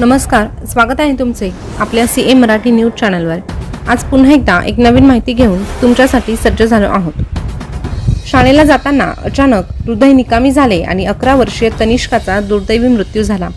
नमस्कार स्वागत आहे तुमचे आपल्या सी ए मराठी न्यूज चॅनलवर. आज पुन्हा एकदा एक नवीन माहिती घेऊन तुमच्यासाठी सज्ज झालो आहोत. शाळेला जाताना अचानक हृदय निकामी झाले आणि अकरा वर्षीय तनिष्काचा दुर्दैवी मृत्यू झाला.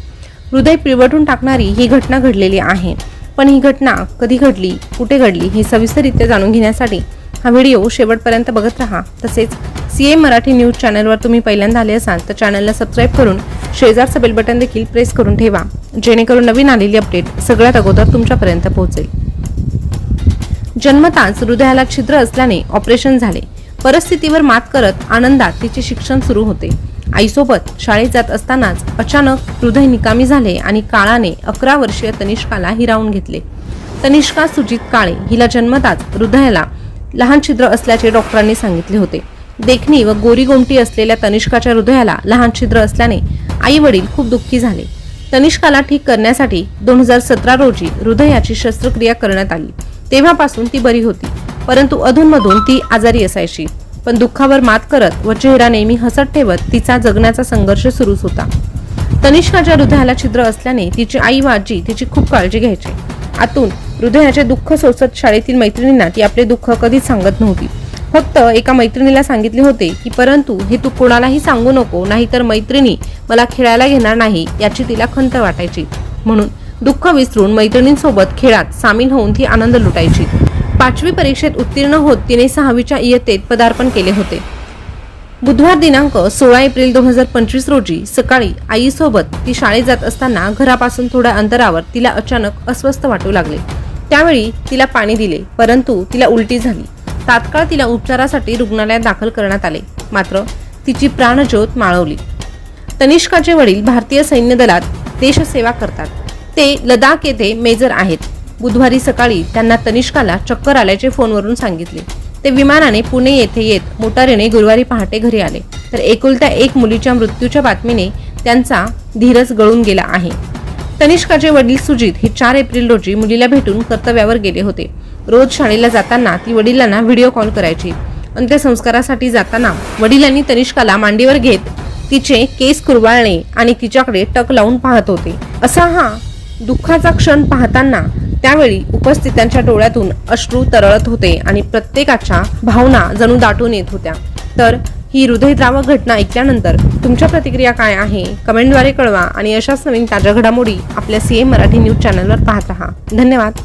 हृदय पिळवटून टाकणारी ही घटना घडलेली आहे. पण ही घटना कधी घडली कुठे घडली हे सविस्तररित्या जाणून घेण्यासाठी हा व्हिडिओ शेवटपर्यंत बघत राहा. तसेच सी ए मराठी न्यूज चॅनलवर तुम्ही पहिल्यांदा आले असाल तर चॅनलला सबस्क्राईब करून शेजारचं बेल बटन देखील प्रेस करून ठेवा जेणेकरून नवीन आलेली अपडेट सगळ्यात अगोदर तुमच्यापर्यंत पोहोचेल. जन्मताच हृदयाला छिद्र असल्याने ऑपरेशन झाले. परिस्थितीवर मात करत आनंदात तिचे शिक्षण सुरू होते. आईसोबत शाळेत जात असतानाच अचानक हृदय निकामी झाले आणि काळाने अकरा वर्षीय तनिष्काला हिरावून घेतले. तनिष्का सुजित काळे हिला जन्मताच हृदयाला लहान छिद्र असल्याचे डॉक्टरांनी सांगितले होते. देखणी व गोरी गोमटी असलेल्या तनिष्काच्या हृदयाला लहान छिद्र असल्याने आई वडील खूप दुःखी झाले. तनिष्काला ठीक करण्यासाठी दोन हजार सतरा रोजी हृदयाची शस्त्रक्रिया करण्यात आली. तेव्हापासून ती बरी होती परंतु अधूनमधून ती आजारी असायची. पण दुःखावर मात करत व चेहरा नेहमी हसत ठेवत तिचा जगण्याचा संघर्ष सुरूच होता. तनिष्काच्या हृदयाला छिद्र असल्याने तिची आई व आजी तिची खूप काळजी घ्यायची. आतून हृदयाचे दुःख सोसत शाळेतील मैत्रिणींना ती आपले दुःख कधीच सांगत नव्हती. फक्त एका मैत्रिणीला सांगितले होते की परंतु हे तू कोणालाही सांगू नको नाहीतर मैत्रिणी मला खेळायला घेणार नाही याची तिला खंत वाटायची. म्हणून दुःख विसरून मैत्रिणींसोबत खेळात सामील होऊन ती आनंद लुटायची. पाचवी परीक्षेत उत्तीर्ण होत तिने सहावीच्या इयत्तेत पदार्पण केले होते. बुधवार दिनांक सोळा एप्रिल दोन हजार पंचवीस रोजी सकाळी आईसोबत ती शाळेत जात असताना घरापासून थोड्या अंतरावर तिला अचानक अस्वस्थ वाटू लागले. त्यावेळी तिला पाणी दिले परंतु तिला उलटी झाली. तात्काळ तिला उपचारासाठी रुग्णालयात दाखल करण्यात आले. मात्र तिची प्राणज्योत माळवली. तनिष्काचे वडील भारतीय सैन्य दलात देशसेवा करतात. ते लडाख येथे मेजर आहेत. बुधवारी सकाळी त्यांना तनिष्काला चक्कर आल्याचे फोनवरून सांगितले. ते विमानाने पुणे येथे येत मोटारीने गुरुवारी पहाटे घरी आले. तर एकुलत्या एक मुलीच्या मृत्यूच्या बातमीने त्यांचा धीरच गळून गेला आहे. तनिष्काचे वडील सुजित हे चार एप्रिल रोजी मुलीला भेटून कर्तव्यावर गेले होते. रोज शाळेला जाताना ती वडिलांना व्हिडिओ कॉल करायची. अंत्यसंस्कारासाठी जाताना वडिलांनी तनिष्काला मांडीवर घेत तिचे केस कुरवाळणे आणि तिच्याकडे टक लावून पाहत होते. असा हा दुःखाचा क्षण पाहताना त्यावेळी उपस्थितांच्या डोळ्यातून अश्रू तरळत होते आणि प्रत्येकाच्या भावना जणू दाटून येत होत्या. तर ही हृदयद्रावक घटना ऐकल्यानंतर तुमच्या प्रतिक्रिया काय आहे? कमेंटद्वारे कळवा आणि अशाच नवीन ताज्या घडामोडी आपल्या सी मराठी न्यूज चॅनलवर पाहत राहा. धन्यवाद.